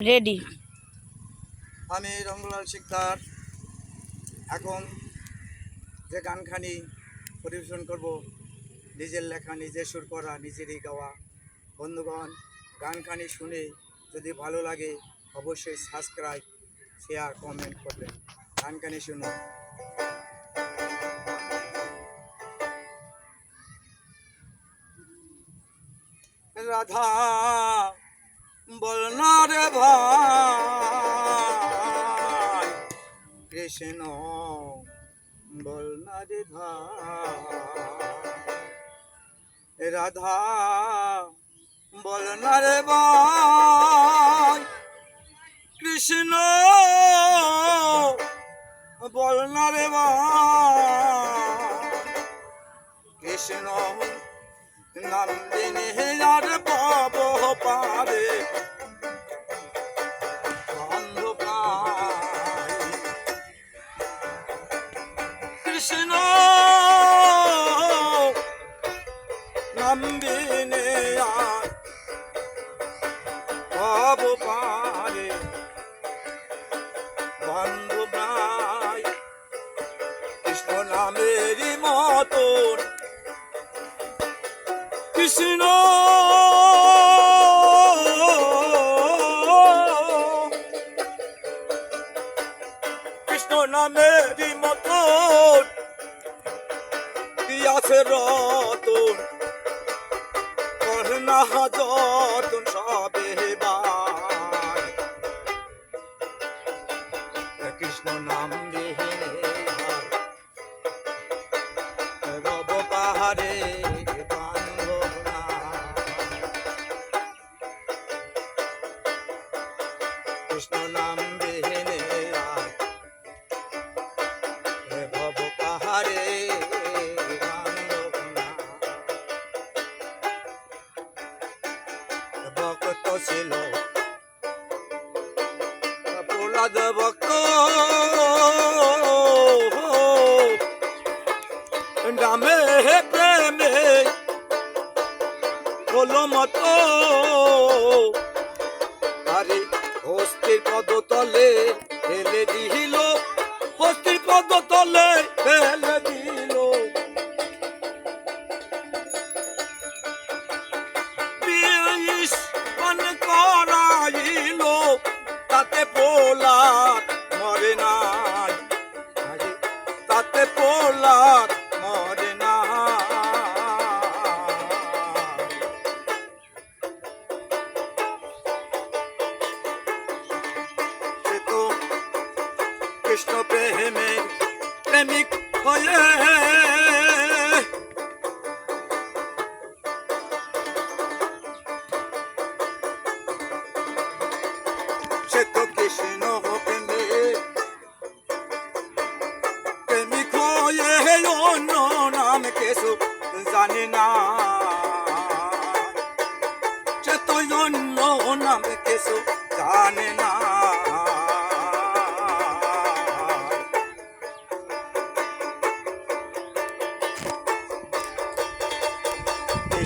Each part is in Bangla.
রেডি। আমি রঙ্গলাল শিকদার। এখন যে গানখানি পরিবেশন করব, নিজের লেখা, নিজের সুর করা, নিজেরই গাওয়া। বন্ধুগণ, গানখানি শুনে যদি ভালো লাগে, অবশ্যই সাবস্ক্রাইব শেয়ার কমেন্ট করবেন। গানখানি শুনুন। রাধা বল না রে ভাই। কৃষ্ণ, বল না রে ভাই। রাধা, বল না রে ভাই। কৃষ্ণ, বল না রে ভাই। কৃষ্ণ নন্দিনী আর পাব পারে। কৃষ্ণ নন্দিনী আর পাব পারে। বন্ধু ভাই কৃষ্ণ নামেরই মতন কৃষ্ণ। কৃষ্ণ নামেরই মতন আছে রতন। করুণা যতন সবে কৃষ্ণ নাম বিহীনে রব পাহাড়ে কৃষ্ণ নাম বিহীনে ভব পাহাড়ে। ভক্ত ছিল। প্রহ্লাদ ভক্ত। রামে হে প্রেমে হলো মতো। আরে হস্তির পদ তলে ফেলে দিল হস্তির পদ তলে ফেলে দিল। পান করাইল তাতে পোলার হয়ে। সে তো কৃষ্ণ প্রেমে প্রেমিক হয়ে অন্য নাম কেশু না। সে তো অন্য নাম কেশু জানে না।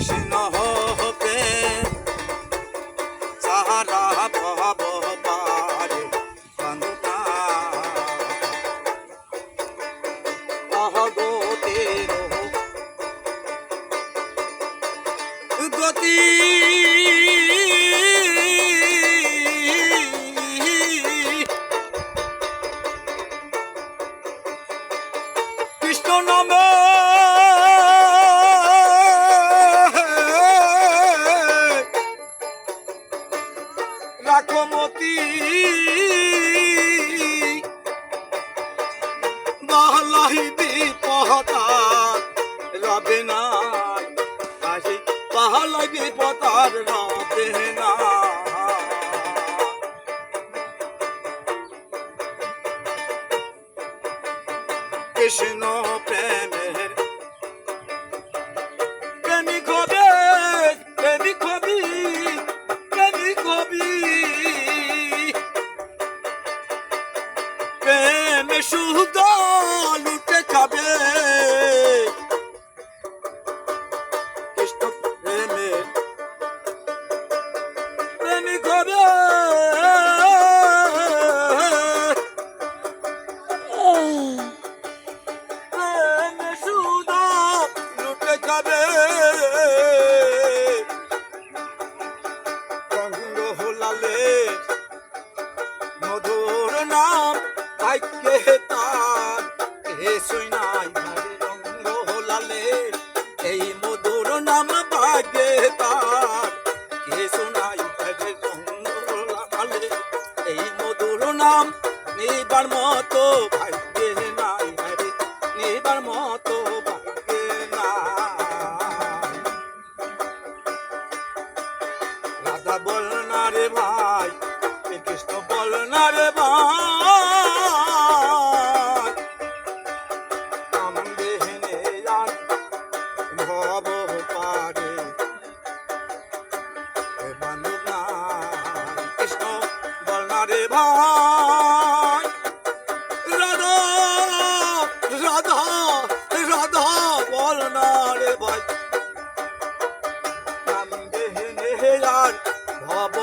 কৃষ্ণ হবে রাখো মতি বাহলাহি বিপদার রবে নাই আসি বাহলাই বিপদার রবে না। কৃষ্ণ প্রেমের প্রেমিক যাবে। রঙ্গ মধুর নাম তাইকে তার। হে নাই রঙ্গ হোলালে এই মধুর নাম ভাগ্যে তার। হে সুনাই রঙ্গ হোলালে এই মধুর নাম নিবার মতো ভাগ্যে নাই নিবার মতো ভাই। রাধা রাধা রাধা বল না রে ভাই। নাম দেহনে আর ভব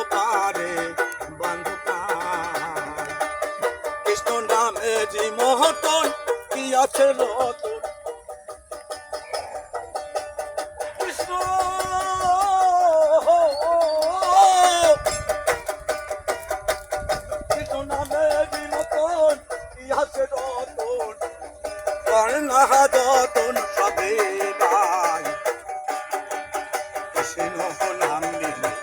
যে কি আছে রতন কৃষ্ণ যতন সবে গায় কৃষ্ণ নাম নিলে